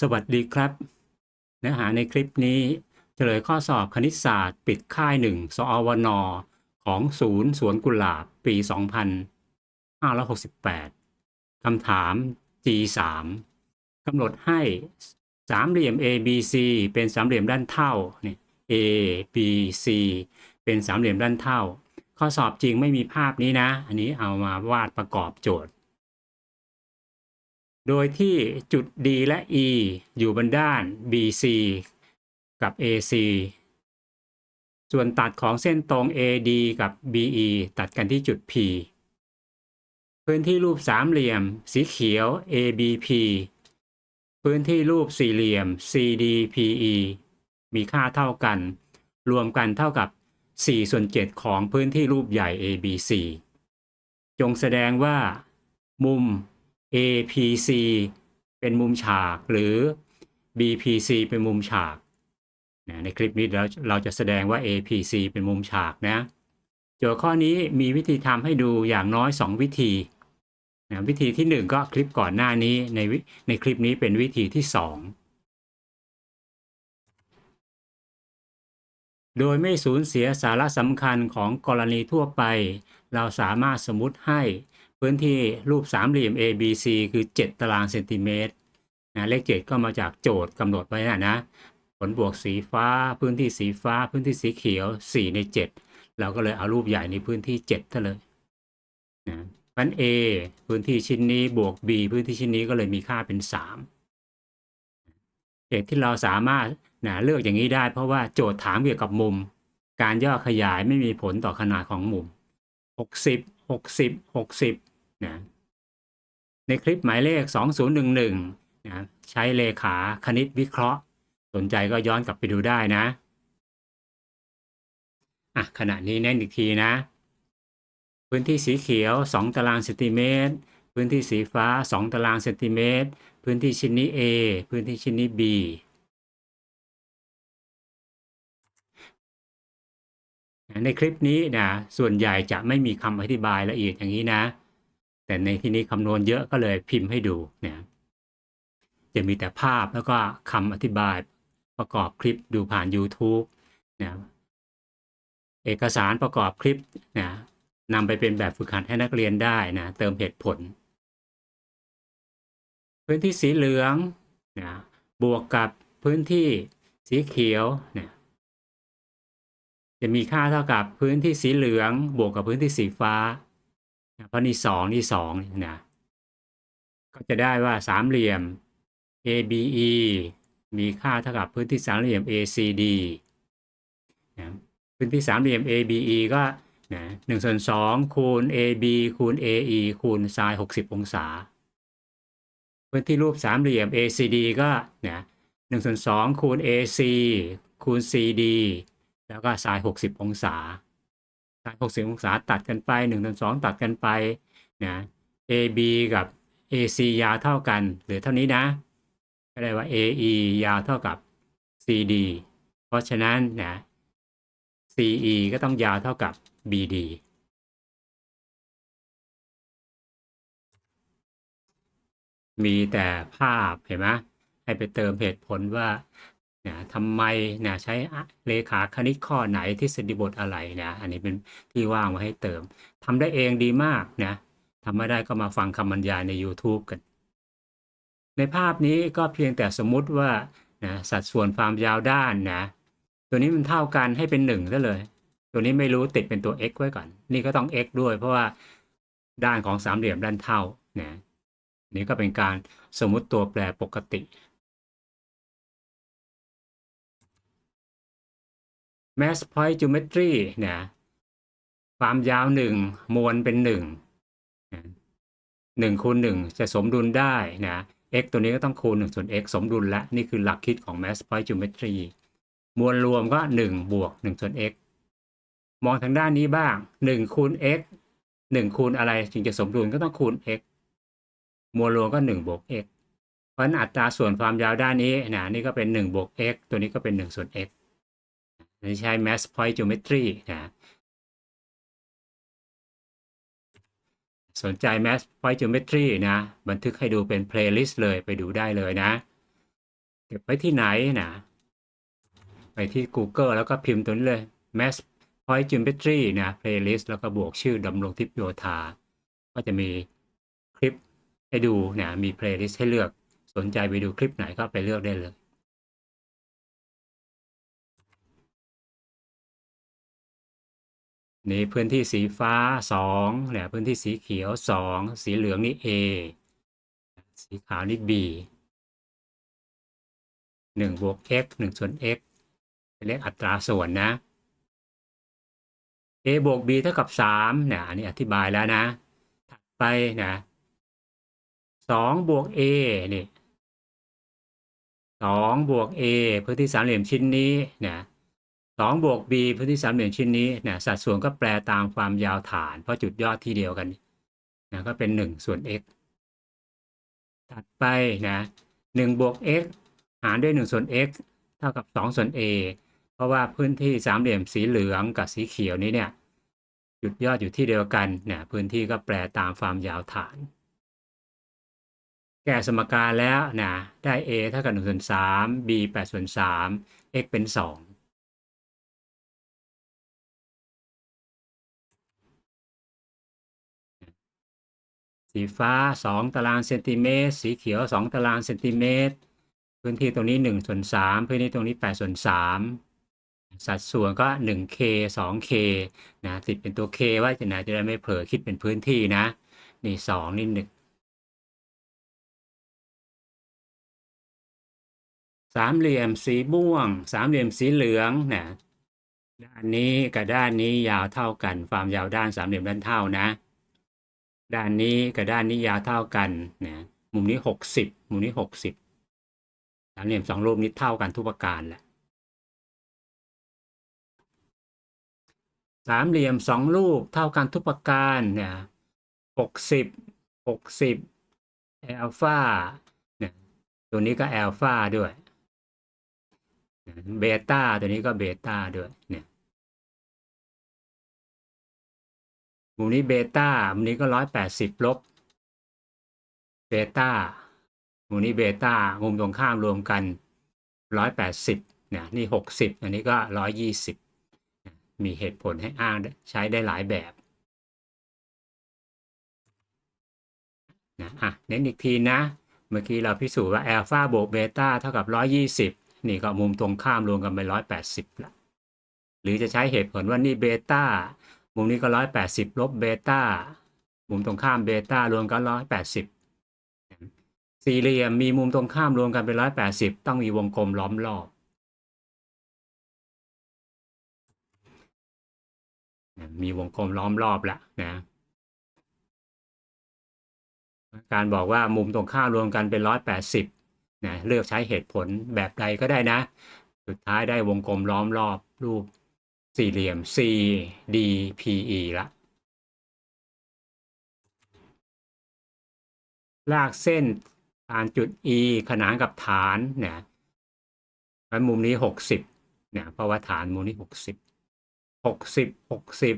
สวัสดีครับ เนื้อหาในคลิปนี้เฉลยข้อสอบคณิตศาสตร์ ปิดค่ายหนึ่งสอวนของศูนย์สวนกุหลาบ ปี 2568 คำถาม G3 กำหนดให้สามเหลี่ยม ABC เป็นสามเหลี่ยมด้านเท่าเนี่ย A B C เป็นสามเหลี่ยมด้านเท่า ข้อสอบจริงไม่มีภาพนี้นะ อันนี้เอามาวาดประกอบโจทย์ โดยที่จุด D และ E อยู่บนด้าน BC กับ AC ส่วนตัดของเส้นตรง AD กับ BE ตัดกันที่จุด P พื้นที่รูปสามเหลี่ยม สีเขียว ABP พื้นที่รูปสี่เหลี่ยม CDPE มีค่าเท่ากัน รวมกันเท่ากับ 4 ส่วน 7 ของพื้นที่รูปใหญ่ ABC จงแสดงว่า มุม APC เป็นมุมฉากหรือ BPC เป็นมุมฉากนะในคลิปนี้เราเราจะแสดงว่า APC เป็นมุมฉากนะโจทย์ข้อนี้มีวิธีทำให้ดูอย่างน้อย 2 วิธีนะวิธีที่ 1 ก็คลิปก่อนหน้านี้ในวิในคลิปนี้เป็นวิธีที่ 2 โดยไม่สูญเสียสาระสำคัญของกรณีทั่วไป เราสามารถสมมติให้ พื้นที่รูปสามเหลี่ยม ABC คือ 7 ตารางเซนติเมตรนะเลข 7 ก็มาจากโจทย์กำหนดไว้นะนะผลบวกสีฟ้า พื้นที่สีฟ้า พื้นที่สีเขียว 4 ใน 7 เราก็เลยเอารูปใหญ่ในพื้นที่7เท่าเลยนะพัน A พื้นที่ชิ้นนี้บวก B พื้นที่ชิ้นนี้ก็เลยมีค่าเป็น 3 เหตุที่เราสามารถนะเลือกอย่างนี้ได้ เพราะว่าโจทย์ถามเกี่ยวกับมุม การย่อขยายไม่มีผลต่อขนาดของมุม 60 60 60 นะในคลิปหมายเลข 2011นะใช้เลขาคณิตวิเคราะห์ สนใจก็ย้อนกลับไปดูได้นะอะขณะนี้เน้นอีกทีนะ พื้นที่สีเขียว 2 ตารางเซนติเมตร พื้นที่สีฟ้า 2 ตารางเซนติเมตร พื้นที่ชิ้นนี้ A พื้นที่ชิ้นนี้ B ในคลิปนี้นะส่วนใหญ่จะไม่มีคำอธิบายละเอียดอย่างนี้นะ แต่ในที่นี้คำนวณเยอะก็เลยพิมพ์ให้ดูเนะจะมีแต่ภาพแล้วก็คำอธิบายประกอบคลิปดูผ่าน YouTube นะเอกสารประกอบคลิปนะนำไปเป็นแบบฝึกหัดให้นักเรียนได้นะเติมเหตุผล พื้นที่สีเหลืองนะบวกกับพื้นที่สีเขียวนะจะมีค่าเท่ากับพื้นที่สีเหลือง บวกกับพื้นที่สีฟ้า นะเพราะนี่สองนี่สองนะก็จะได้ว่าสามเหลี่ยม ABE มีค่าเท่ากับพื้นที่สามเหลี่ยม ACD นะพื้นที่สามเหลี่ยม ABE ก็นะหนึ่งส่วนสองคูณ AB คูณ AE คูณ sin 60องศา พื้นที่รูปสามเหลี่ยม ACD ก็นะหนึ่งส่วนสองคูณ AC คูณ CD แล้วก็ sin 60องศา sin 60 องศาตัดกันไป1ส่วน2ตัดกันไปนะ AB กับ AC ยาวเท่ากันหลือเท่านี้นะก็ได้ว่า AE ยาวเท่ากับ CD เพราะฉะนั้นนะ CE ก็ต้องยาวเท่ากับ BD มีแต่ภาพเห็นไหมให้ไปเติมเหตุผลว่า นะทำไมนะใช้เลขาคณิตข้อไหนทฤษฎีบทอะไรนะอันนี้เป็นที่ว่างไว้ให้เติมทำได้เองดีมากนะทำไม่ได้ก็มาฟังคำบรรยายใน YouTube กัน ในภาพนี้ก็เพียงแต่สมมุติว่านะสัดส่วนความยาวด้านนะ ตัวนี้มันเท่ากันให้เป็นหนึ่งซะเลย ตัวนี้ไม่รู้ติดเป็นตัว x ไว้ก่อน นี่ก็ต้อง x ด้วย เพราะว่าด้านของสามเหลี่ยมด้านเท่านะนี่ก็เป็นการสมมุติตัวแปรปกติ mass point geometry นะความยาวหนึ่งมวลเป็นหนึ่งหนึ่งคูณหนึ่งจะสมดุลได้นะ x ตัวนี้ก็ต้องคูณ1ส่วน x สมดุลและนี่คือหลักคิดของ mass point geometry มวลรวมก็ 1 บวก1ส่วน x มองทางด้านนี้บ้าง 1 คูณ x 1 คูณอะไรจึงจะสมดุลก็ต้องคูณ x มวลรวมก็ 1 บวก x เพราะฉะนั้นอัตราส่วนความยาวด้านนี้นะนี่ก็เป็น 1 บวก x ตัวนี้ก็เป็น 1 ส่วน x นี่ใช้ mass point geometry นะสนใจ mass point geometry นะ บันทึกให้ดูเป็น playlist เลยไปดูได้เลยนะ เก็บไว้ที่ไหนนะ ไปที่ Google แล้วก็พิมพ์ตัวนี้เลย Mass Point Geometry นะ playlist แล้วก็บวกชื่อดำรงทิพย์โยธา ก็จะมีคลิปให้ดูนะ มี playlist ให้เลือก สนใจไปดูคลิปไหนก็ไปเลือกได้เลย นี่พื้นที่สีฟ้า2เนี่ยพื้นที่สีเขียว 2 สีเหลืองนี่ A สีขาวนี่ B 1บวก x 1ส่วน x เป็นเลขอัตราส่วนนะ a บวก b เท่ากับ3เนี่ยอันนี้อธิบายแล้วนะ ถัดไปนะ2บวก a นี่2บวก a พื้นที่สามเหลี่ยมชิ้นนี้นะ 2บวก b พื้นที่สามเหลี่ยมชิ้นนี้เนะสัดส่วนก็แปลตามความยาวฐาน เพราะจุดยอดที่เดียวกันนะก็เป็น 1 ส่วน x ถัดไปนะ1บวก x หารด้วย 1 ส่วน x เท่ากับ 2 ส่วน a เพราะว่าพื้นที่สามเหลี่ยมสีเหลืองกับสีเขียวนี้เนี่ยจุดยอดอยู่ที่เดียวกันเนี่ยพื้นที่ก็แปลตามความยาวฐาน แก้สมการแล้วนะได้ a เท่ากับ1ส่วน3 b 8ส่วน3 x เป็น 2 สีฟ้า 2 ตารางเซนติเมตร สีเขียว 2 ตารางเซนติเมตร พื้นที่ตรงนี้1ส่วน3พื้นที่ตรงนี้8ส่วน3สัดส่วนก็ 1k 2k นะติดเป็นตัว k ไว้จะไหนจะได้ไม่เผลอคิดเป็นพื้นที่นะ นี่2นี่1สามเหลี่ยมสีม่วง สามเหลี่ยมสีเหลืองนะด้านนี้กับด้านนี้ยาวเท่ากัน ความยาวด้านสามเหลี่ยมด้านเท่านะ ด้านนี้กับด้านนี้ยาวเท่ากันนะมุมนี้หกสิบมุมนี้หกสิบสามเหลี่ยมสองรูปนี้เท่ากันทุกประการแหละสามเหลี่ยมสองรูปเท่ากันทุกประการเนี่ยหกสิบหกสิบอัลฟาเนี่ยตัวนี้ก็อัลฟาด้วยเบต้าตัวนี้ก็เบต้าด้วยเนี่ย มุมนี้เบต้ามุมนี้ก็ร้อยแปดสิบลบเบต้ามุมนี้เบต้ามุมตรงข้ามรวมกันร้อยแปดสิบเนี่ยนี่หกสิบอันนี้ก็ร้อยยี่สิบมีเหตุผลให้อ้างใช้ได้หลายแบบนะอะเน้นอีกทีนะ เมื่อกี้เราพิสูจน์ว่าแอลฟาบวกเบต้าเท่ากับร้อยยี่สิบนี่ก็มุมตรงข้ามรวมกันไปร้อยแปดสิบละหรือจะใช้เหตุผลว่านี่เบต้า มุมนี้ก็ร้อยแปดสิบลบเบต้ามุมตรงข้ามเบต้ารวมกันร้อยแปดสิบสี่เหลี่ยมมีมุมตรงข้ามรวมกันเป็นร้อยแปดสิบต้องมีวงกลมล้อมรอบมีวงกลมล้อมรอบละนะ การบอกว่ามุมตรงข้ามรวมกันเป็นร้อยแปดสิบนะเลือกใช้เหตุผลแบบใดก็ได้นะ สุดท้ายได้วงกลมล้อมรอบรูป สี่เหลี่ยม C D P E ละลากเส้นฐานจุด E ขนานกับฐานเนี่ยแล้วมุมนี้หกสิบเนี่ยเพราะว่าฐานมุมนี้หกสิบหกสิบหกสิบ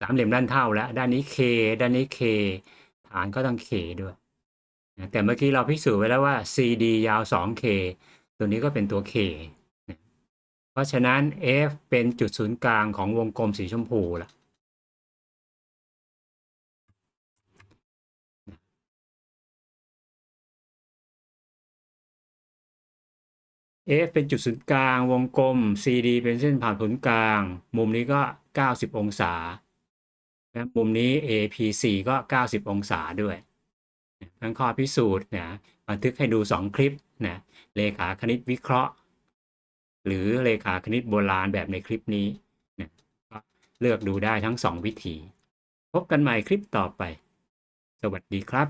สามเหลี่ยมด้านเท่าแล้ว ด้านนี้ K ด้านนี้ K ฐานก็ต้อง K ด้วยแต่เมื่อกี้เราพิสูจน์ไว้แล้วว่า CD ยาว 2K ตัวนี้ก็เป็นตัว K เพราะฉะนั้น F เป็นจุดศูนย์กลางของวงกลมสีชมพูล่ะ F เป็นจุดศูนย์กลางวงกลม CD เป็นเส้นผ่านศูนย์กลาง มุมนี้ก็ 90 องศาและมุมนี้ APC ก็ 90 องศาด้วยทั้งข้อพิสูจน์นะบันทึกให้ดู 2 คลิปนะเลขาคณิตวิเคราะห์ หรือเลขาคณิตโบราณแบบในคลิปนี้นะก็เลือกดูได้ทั้ง 2 วิธี พบกันใหม่คลิปต่อไป สวัสดีครับ